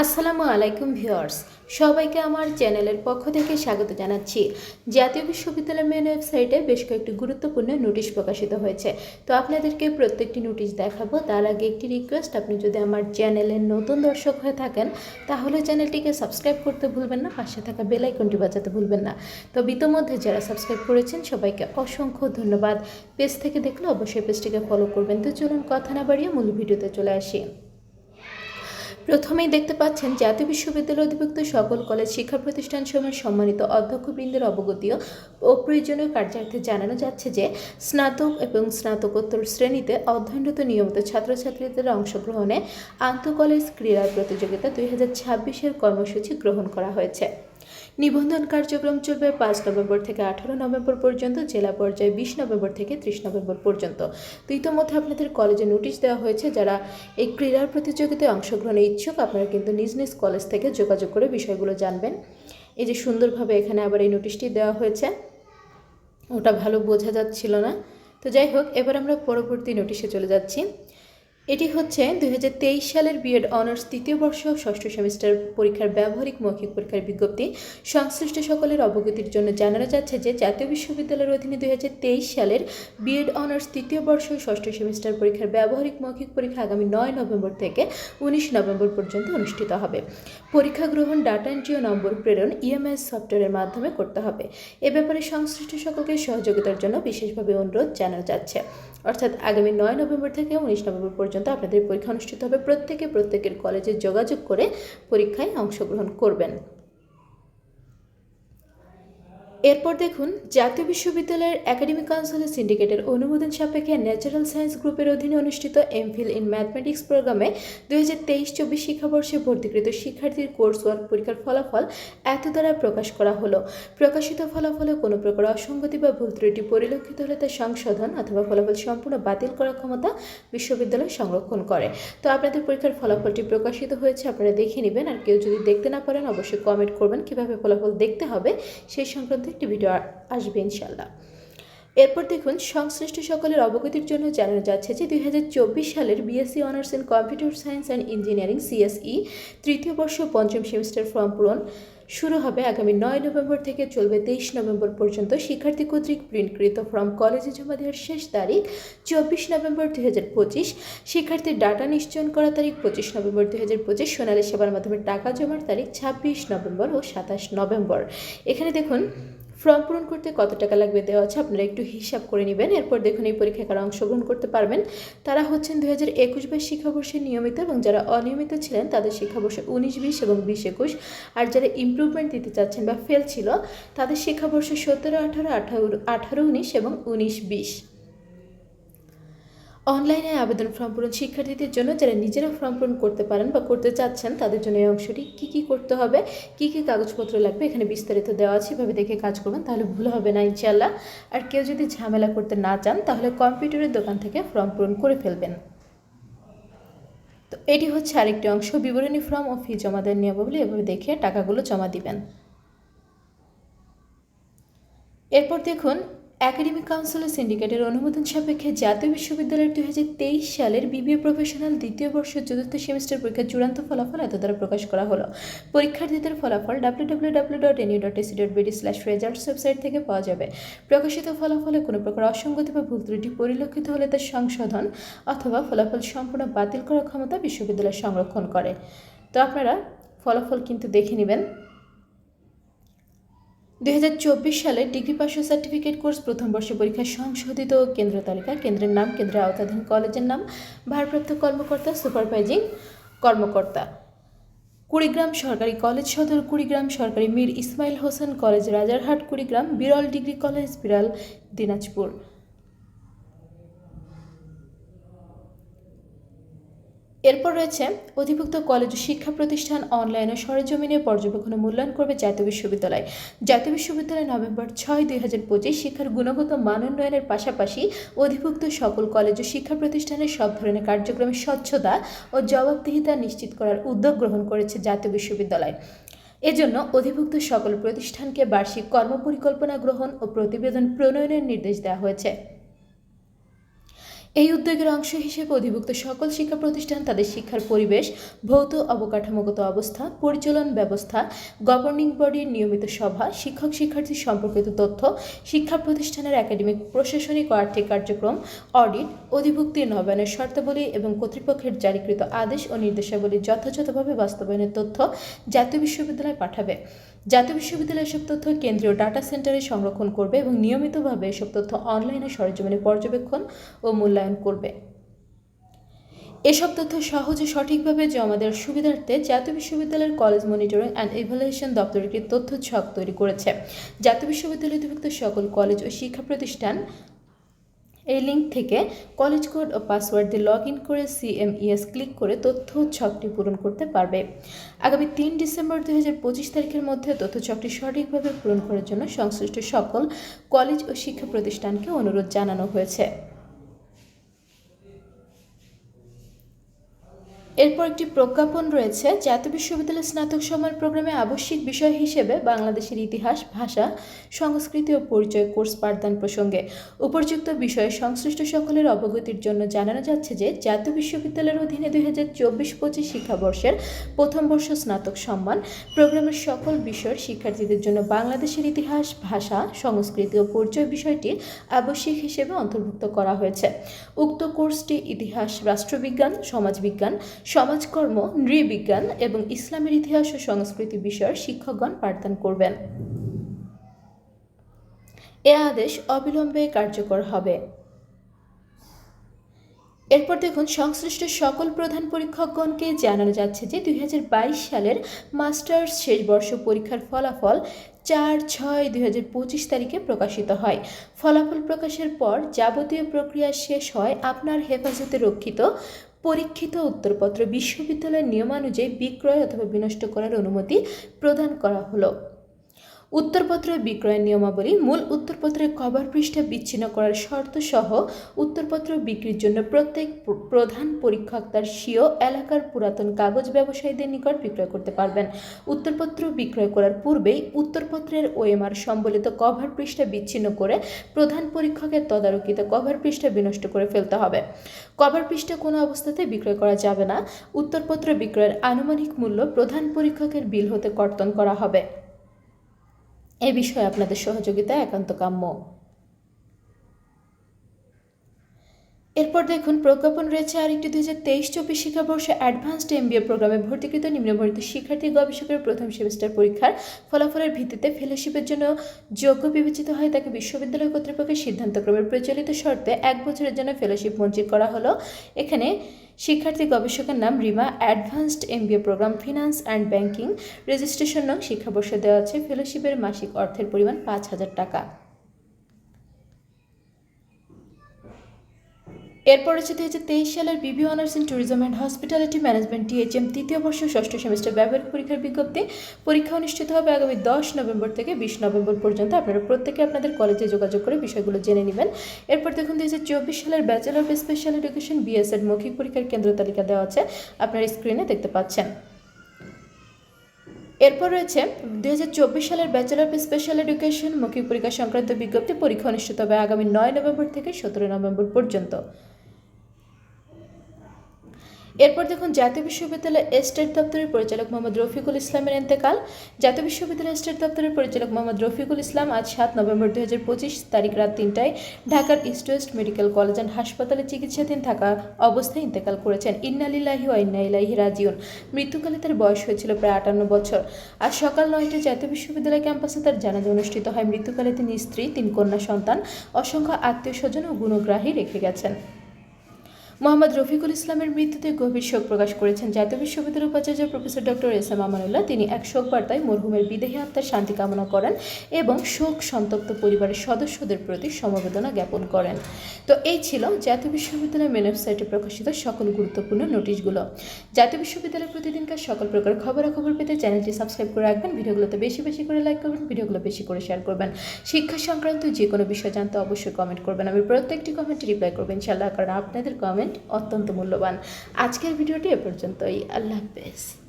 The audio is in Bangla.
আসসালামু আলাইকুম ভিউয়ার্স, সবাইকে আমার চ্যানেলের পক্ষ থেকে স্বাগত জানাচ্ছি। জাতীয় বিশ্ববিদ্যালয়ের মেন ওয়েবসাইটে বেশ কয়েকটি গুরুত্বপূর্ণ নোটিশ প্রকাশিত হয়েছে। তো আপনাদেরকে প্রত্যেকটি নোটিশ দেখাবো, তার আগে একটি রিকোয়েস্ট আপনি যদি আমার চ্যানেলের নতুন দর্শক হয়ে থাকেন, তাহলে চ্যানেলটিকে সাবস্ক্রাইব করতে ভুলবেন না, পাশে থাকা বেল আইকনটি বাজাতে ভুলবেন না। তো ইতোমধ্যে যারা সাবস্ক্রাইব করেছেন, সবাইকে অসংখ্য ধন্যবাদ। পেজ থেকে দেখলে অবশ্যই পেজটিকে ফলো করবেন। তো চলুন কথা না বাড়িয়ে মূল ভিডিওতে চলে আসি। প্রথমেই দেখতে পাচ্ছেন জাতীয় বিশ্ববিদ্যালয় অধিভুক্ত সকল কলেজ শিক্ষা প্রতিষ্ঠান সময় সম্মানিত অধ্যক্ষবৃন্দের অবগতীয় ও প্রয়োজনীয় কার্যার্থে জানানো যাচ্ছে যে, স্নাতক এবং স্নাতকোত্তর শ্রেণীতে অধ্যয়নরত নিয়মিত ছাত্রছাত্রীদের অংশগ্রহণে আন্তঃকলেজ ক্রীড়া প্রতিযোগিতা দুই হাজার ছাব্বিশের কর্মসূচি গ্রহণ করা হয়েছে। নিবন্ধন কার্যক্রম চলবে পাঁচ নভেম্বর থেকে আঠারো নভেম্বর পর্যন্ত, জেলা পর্যায়ে বিশ নভেম্বর থেকে ত্রিশ নভেম্বর পর্যন্ত। তো ইতোমধ্যে আপনাদের কলেজে নোটিশ দেওয়া হয়েছে, যারা এই ক্রীড়ার প্রতিযোগিতায় অংশগ্রহণে ইচ্ছুক, আপনারা কিন্তু নিজ নিজ কলেজ থেকে যোগাযোগ করে বিষয়গুলো জানবেন। এই যে সুন্দরভাবে এখানে আবার এই নোটিশটি দেওয়া হয়েছে, ওটা ভালো বোঝা যাচ্ছিল না। তো যাই হোক, এবার আমরা পরবর্তী নোটিশে চলে যাচ্ছি। এটি হচ্ছে দুই হাজার তেইশ সালের বিএড অনার্স তৃতীয় বর্ষ ষষ্ঠ সেমিস্টার পরীক্ষার ব্যবহারিক মৌখিক পরীক্ষার বিজ্ঞপ্তি। সংশ্লিষ্ট সকলের অবগতির জন্য জানানো যাচ্ছে যে জাতীয় বিশ্ববিদ্যালয়ের অধীনে দুই হাজার তেইশ সালের বিএড অনার্স তৃতীয় বর্ষ ষষ্ঠ সেমিস্টার পরীক্ষার ব্যবহারিক মৌখিক পরীক্ষা আগামী নয় নভেম্বর থেকে উনিশ নভেম্বর পর্যন্ত অনুষ্ঠিত হবে। পরীক্ষা গ্রহণ, ডাটা এন্ট্রি ও নম্বর প্রেরণ ইএমএস সফটওয়্যারের মাধ্যমে করতে হবে। এ ব্যাপারে সংশ্লিষ্ট সকলকে সহযোগিতার জন্য বিশেষভাবে অনুরোধ জানানো যাচ্ছে। অর্থাৎ আগামী নয় নভেম্বর থেকে উনিশ নভেম্বর পর্যন্ত আপনাদের পরীক্ষা অনুষ্ঠিত হবে। প্রত্যেকে প্রত্যেকের কলেজে যোগাযোগ করে পরীক্ষায় অংশগ্রহণ করবেন। এরপর দেখুন, জাতীয় বিশ্ববিদ্যালয়ের একাডেমিক কাউন্সিলের সিন্ডিকেটের অনুমোদন সাপেক্ষে ন্যাচারাল সায়েন্স গ্রুপের অধীনে অনুষ্ঠিত এমফিল ইন ম্যাথমেটিক্স প্রোগ্রামে দুই হাজার তেইশ চব্বিশ শিক্ষাবর্ষে ভর্তিকৃত শিক্ষার্থীর কোর্স ওয়ার্ক পরীক্ষার ফলাফল এত দ্বারা প্রকাশ করা হলো। প্রকাশিত ফলাফলে কোনো প্রকার অসঙ্গতি বা ভুল ত্রুটি পরিলক্ষিত হলে তা সংশোধন অথবা ফলাফল সম্পূর্ণ বাতিল করার ক্ষমতা বিশ্ববিদ্যালয় সংরক্ষণ করে। তো আপনাদের পরীক্ষার ফলাফলটি প্রকাশিত হয়েছে, আপনারা দেখে নেবেন। আর কেউ যদি দেখতে না পারেন, অবশ্যই কমেন্ট করবেন কীভাবে ফলাফল দেখতে হবে, সেই সংক্রান্ত একটি ভিডিও আসবে ইনশাল্লাহ এরপর দেখুন, সংশ্লিষ্ট সকলের অবগতির জন্য জানানো যাচ্ছে যে দুই হাজার চব্বিশ সালের BSc honours in computer science and engineering CSE তৃতীয় বর্ষ পঞ্চম সেমিস্টার ফর্ম পূরণ শুরু হবে আগামী নয় নভেম্বর থেকে চলবে তেইশ নভেম্বর পর্যন্ত। শিক্ষার্থী কর্তৃক প্রিন্টকৃত ফর্ম কলেজে জমা দেওয়ার শেষ তারিখ চব্বিশ নভেম্বর দুই হাজার পঁচিশ। শিক্ষার্থীর ডাটা নিশ্চয়ন করা তারিখ পঁচিশ নভেম্বর দুই হাজার পঁচিশ। সোনালী সেবার মাধ্যমে টাকা জমার তারিখ ছাব্বিশ নভেম্বর ও সাতাশ নভেম্বর। এখানে দেখুন ফর্ম পূরণ করতে কত টাকা লাগবে দেওয়া আছে আপনারা একটু হিসাব করে নেবেন। এরপর দেখুন এই পরীক্ষায় কারা অংশগ্রহণ করতে পারবেন। তারা হচ্ছেন দু হাজার একুশ বাইশ শিক্ষাবর্ষে নিয়মিত এবং যারা অনিয়মিত ছিলেন তাদের শিক্ষাবর্ষে উনিশ, বিশ এবং বিশ একুশ। আর যারা ইম্প্রুভমেন্ট দিতে চাচ্ছেন বা ফেল ছিল, তাদের শিক্ষাবর্ষ সতেরো, আঠারো আঠারো আঠারো, উনিশ এবং উনিশ, বিশ। অনলাইনে আবেদন ফর্ম পূরণ শিক্ষার্থীদের জন্য যারা নিজেরা ফর্ম পূরণ করতে পারেন বা করতে চাচ্ছেন, তাদের জন্য এই অংশটি কী কী করতে হবে, কী কী কাগজপত্র লাগবে, এখানে বিস্তারিত দেওয়া আছে, এভাবে দেখে কাজ করবেন, তাহলে ভুল হবে না ইনশাল্লাহ আর কেউ যদি ঝামেলা করতে না চান, তাহলে কম্পিউটারের দোকান থেকে ফর্ম পূরণ করে ফেলবেন। তো এটি হচ্ছে আরেকটি অংশ, বিবরণী ফর্ম ও ফি জমা দেওয়ার নিয়মাবলী, এভাবে দেখে টাকাগুলো জমা দিবেন। এরপর দেখুন একাডেমিক কাউন্সিল সিন্ডিকেটের অনুমোদন সাপেক্ষে জাতীয় বিশ্ববিদ্যালয়ের দুই হাজার তেইশ সালের বিবিএ প্রফেশনাল দ্বিতীয় বর্ষ চতুর্থ সেমিস্টার পরীক্ষার চূড়ান্ত ফলাফল এত দ্বারা প্রকাশ করা হলো। পরীক্ষার্থীদের ফলাফল W W W dot slash results website থেকে পাওয়া যাবে। প্রকাশিত ফলাফলে কোনো প্রকার অসঙ্গতি বা ভুল ত্রুটি পরিলক্ষিত হলে তার সংশোধন অথবা ফলাফল সম্পূর্ণ বাতিল করার ক্ষমতা বিশ্ববিদ্যালয় সংরক্ষণ করে। তো আপনারা ফলাফল কিন্তু দেখে নেবেন। দুই সালে ডিগ্রি ও সার্টিফিকেট কোর্স প্রথম বর্ষ পরীক্ষা সংশোধিত কেন্দ্র তালিকা। কেন্দ্রের নাম, কেন্দ্রের আওতাধীন কলেজের নাম, ভারপ্রাপ্ত কর্মকর্তা, সুপারভাইজিং কর্মকর্তা। কুড়িগ্রাম সরকারি কলেজ সদর, কুড়িগ্রাম সরকারি Mir Ismail Hossain college, Rajarhat, Kurigram, Biral degree college, বিরল দিনাজপুর। এরপর রয়েছে, অধিভুক্ত কলেজ শিক্ষা প্রতিষ্ঠান অনলাইনে সরেজমিনে পর্যবেক্ষণ মূল্যায়ন করবে জাতীয় বিশ্ববিদ্যালয়। জাতীয় বিশ্ববিদ্যালয় নভেম্বর ছয়, দুই হাজার পঁচিশ শিক্ষার গুণগত মান উন্নয়নের পাশাপাশি অধিভুক্ত সকল কলেজ ও শিক্ষা প্রতিষ্ঠানের সব ধরনের কার্যক্রমে স্বচ্ছতা ও জবাবদিহিতা নিশ্চিত করার উদ্যোগ গ্রহণ করেছে জাতীয় বিশ্ববিদ্যালয়। এজন্য অধিভুক্ত সকল প্রতিষ্ঠানকে বার্ষিক কর্মপরিকল্পনা গ্রহণ ও প্রতিবেদন প্রণয়নের নির্দেশ দেওয়া হয়েছে। এই উদ্যোগের অংশ হিসেবে অধিভুক্ত সকল শিক্ষা প্রতিষ্ঠান, তাদের শিক্ষার পরিবেশ, ভৌত অবকাঠামোগত অবস্থা, পরিচালন ব্যবস্থা গভর্নিং বডির নিয়মিত সভা, শিক্ষক শিক্ষার্থী সম্পর্কিত তথ্য, শিক্ষা প্রতিষ্ঠানের একাডেমিক প্রশাসনিক ও আর্থিক কার্যক্রম অডিট অধিভুক্তি নবায়নের শর্তাবলী এবং কর্তৃপক্ষের জারিকৃত আদেশ ও নির্দেশাবলী যথাযথভাবে বাস্তবায়নের তথ্য জাতীয় বিশ্ববিদ্যালয়ে পাঠাবে। জাতীয় বিশ্ববিদ্যালয় এসব তথ্য কেন্দ্রীয় ডাটা সেন্টারে সংরক্ষণ করবে এবং নিয়মিতভাবে এসব তথ্য অনলাইনে সরজমিনে পর্যবেক্ষণ ও মূল্যায়ন করবে। এসব তথ্য সহজে সঠিকভাবে জমা দেওয়ার সুবিধার্থে জাতীয় বিশ্ববিদ্যালয়ের কলেজ মনিটরিং অ্যান্ড ইভ্যালুয়েশন দপ্তর একটি তথ্য ছক তৈরি করেছে। জাতীয় বিশ্ববিদ্যালয় অধিভুক্ত সকল কলেজ ও শিক্ষা প্রতিষ্ঠান এই লিঙ্ক থেকে কলেজ কোড ও পাসওয়ার্ড দিয়ে লগ ইন করে সিএমইএস ক্লিক করে তথ্য ছকটি পূরণ করতে পারবে। আগামী তিন ডিসেম্বর দু হাজার পঁচিশ তারিখের মধ্যে তথ্য ছকটি সঠিকভাবে পূরণ করার জন্য সংশ্লিষ্ট সকল কলেজ ও শিক্ষা প্রতিষ্ঠানকে অনুরোধ জানানো হয়েছে। এরপর একটি প্রজ্ঞাপন রয়েছে, জাতীয় বিশ্ববিদ্যালয় স্নাতক সময়ের প্রোগ্রামে আবশ্যিক বিষয় হিসেবে বাংলাদেশের ইতিহাস, ভাষা, সংস্কৃতি ও পরিচয় কোর্স পাঠদান প্রসঙ্গে উপযুক্ত বিষয়ে সংশ্লিষ্ট সকলের অবগতির জন্য জানানো যাচ্ছে যে, জাতীয় বিশ্ববিদ্যালয়ের অধীনে দুই হাজার চব্বিশ পঁচিশ শিক্ষাবর্ষের প্রথম বর্ষ স্নাতক সম্মান প্রোগ্রামের সকল বিষয়ের শিক্ষার্থীদের জন্য বাংলাদেশের ইতিহাস, ভাষা, সংস্কৃতি ও পরিচয় বিষয়টি আবশ্যিক হিসেবে অন্তর্ভুক্ত করা হয়েছে। উক্ত কোর্সটি ইতিহাস, রাষ্ট্রবিজ্ঞান, সমাজবিজ্ঞান সমাজকর্ম, নৃবিজ্ঞান এবং ইসলামের ইতিহাস ও সংস্কৃতি বিষয়ের শিক্ষকগণ পাঠদান করবেন। এ আদেশ অবিলম্বে কার্যকর হবে। এরপর দেখুন, সংশ্লিষ্ট সকল প্রধান পরীক্ষকগণকে জানানো যাচ্ছে যে দুই হাজার বাইশ সালের মাস্টার্স শেষ বর্ষ পরীক্ষার ফলাফল চার ছয় দুই তারিখে প্রকাশিত হয়। ফলাফল প্রকাশের পর যাবতীয় প্রক্রিয়া শেষ হয় আপনার হেফাজতে রক্ষিত পরীক্ষিত উত্তরপত্র বিশ্ববিদ্যালয়ের নিয়মানুযায়ী বিক্রয় অথবা বিনষ্ট করার অনুমতি প্রদান করা হলো। উত্তরপত্র বিক্রয়ের নিয়মাবলী মূল উত্তরপত্রের কভার পৃষ্ঠা বিচ্ছিন্ন করার শর্ত সহ উত্তরপত্র বিক্রির জন্য প্রত্যেক প্রধান পরীক্ষক তার স্বীয় এলাকার পুরাতন কাগজ ব্যবসায়ীদের নিকট বিক্রয় করতে পারবেন। উত্তরপত্র বিক্রয় করার পূর্বেই উত্তরপত্রের ওএমআর সম্বলিত কভার পৃষ্ঠা বিচ্ছিন্ন করে প্রধান পরীক্ষকের তদারকিত কভার পৃষ্ঠা বিনষ্ট করে ফেলতে হবে। কভার পৃষ্ঠা কোনো অবস্থাতে বিক্রয় করা যাবে না। উত্তরপত্র বিক্রয়ের আনুমানিক মূল্য প্রধান পরীক্ষকের বিল হতে কর্তন করা হবে। এ বিষয়ে আপনাদের সহযোগিতা একান্ত কাম্য। এরপর দেখুন, প্রজ্ঞাপন রয়েছে আরেকটি দুই হাজার তেইশ চব্বিশ শিক্ষাবর্ষে অ্যাডভান্সড এমবিএ প্রোগ্রামে ভর্তিকৃত নিম্নবর্ণিত শিক্ষার্থী গবেষকের প্রথম সেমিস্টার পরীক্ষার ফলাফলের ভিত্তিতে ফেলোশিপের জন্য যোগ্য বিবেচিত হয় তাকে বিশ্ববিদ্যালয় কর্তৃপক্ষের সিদ্ধান্তক্রমে প্রচলিত শর্তে এক বছরের জন্য ফেলোশিপ মঞ্জুর করা হলো। এখানে শিক্ষার্থী গবেষকের নাম Rima, advanced MBA programme finance and banking, registration নং শিক্ষাবর্ষে দেওয়া আছে ফেলোশিপের মাসিক অর্থের পরিমাণ পাঁচ হাজার টাকা। এরপর হচ্ছে দুই হাজার তেইশ সালের BB honours in tourism and hospitality management THM তৃতীয় বর্ষ, ষষ্ঠ সেমিস্টার ব্যবহারিক পরীক্ষার বিজ্ঞপ্তি। পরীক্ষা অনুষ্ঠিত হবে আগামী দশ নভেম্বর থেকে বিশ নভেম্বর পর্যন্ত। আপনারা প্রত্যেকে আপনাদের কলেজে যোগাযোগ করে বিষয়গুলো জেনে নেবেন। এরপর দেখুন দুই হাজার চব্বিশ সালের bachelor of special education BSEd মৌখিক পরীক্ষার কেন্দ্র তালিকা দেওয়া আছে। আপনার স্ক্রিনে দেখতে পাচ্ছেন। এরপর রয়েছে দু দুই সালের ব্যাচেলর অফ স্পেশাল এডুকেশন মৌখিক পরীক্ষা সংক্রান্ত বিজ্ঞপ্তি। পরীক্ষা অনুষ্ঠিত হবে আগামী নয় নভেম্বর থেকে সতেরো নভেম্বর পর্যন্ত। এরপর দেখুন, জাতীয় বিশ্ববিদ্যালয় স্টেট দপ্তরের পরিচালক মোহাম্মদ রফিকুল ইসলামের এন্তেকাল জাতীয় বিশ্ববিদ্যালয় স্টেট দপ্তরের পরিচালক মোহাম্মদ রফিকুল ইসলাম আজ সাত নভেম্বর দু হাজার পঁচিশ তারিখ রাত তিনটায় ঢাকার east west medical college and হাসপাতালে চিকিৎসাধীন থাকা অবস্থায় ইন্তেকাল করেছেন। ইন্নালিল্লাহি ও ইন্না ইলাইহি রাজিউন। মৃত্যুকালে তার বয়স হয়েছিল প্রায় আটান্ন বছর। আজ সকাল নয়টায় জাতীয় বিশ্ববিদ্যালয় ক্যাম্পাসে তার জানাজা অনুষ্ঠিত হয়। মৃত্যুকালে তিনি স্ত্রী, তিন কন্যা সন্তান, অসংখ্য আত্মীয় স্বজন ও গুণগ্রাহী রেখে গেছেন। মোহাম্মদ রফিকুল ইসলামের মৃত্যুতে গভীর শোক প্রকাশ করেছেন জাতীয় বিশ্ববিদ্যালয়ের উপাচার্য professor doctor S M Amanullah. তিনি এক শোক বার্তায় মরহুমের বিদেহী আত্মার শান্তি কামনা করেন এবং শোক সন্তপ্ত পরিবারের সদস্যদের প্রতি সমবেদনা জ্ঞাপন করেন। তো এই ছিল জাতীয় বিশ্ববিদ্যালয়ের মেন ওয়েবসাইটে প্রকাশিত সকল গুরুত্বপূর্ণ নোটিশগুলো। জাতীয় বিশ্ববিদ্যালয়ের প্রতিদিনকার সকল প্রকার খবরাখবর পেতে চ্যানেলটি সাবস্ক্রাইব করে রাখবেন, ভিডিওগুলোতে বেশি বেশি করে লাইক করবেন, ভিডিওগুলো বেশি করে শেয়ার করবেন। শিক্ষা সংক্রান্ত যে কোনো বিষয় জানতে অবশ্যই কমেন্ট করবেন। আমি প্রত্যেকটি কমেন্টে রিপ্লাই করবেন ইনশাল্লাহ কারণ আপনাদের কমেন্ট অত্যন্ত মূল্যবান। আজকের ভিডিওটি এ পর্যন্তই। আল্লাহ হাফেজ।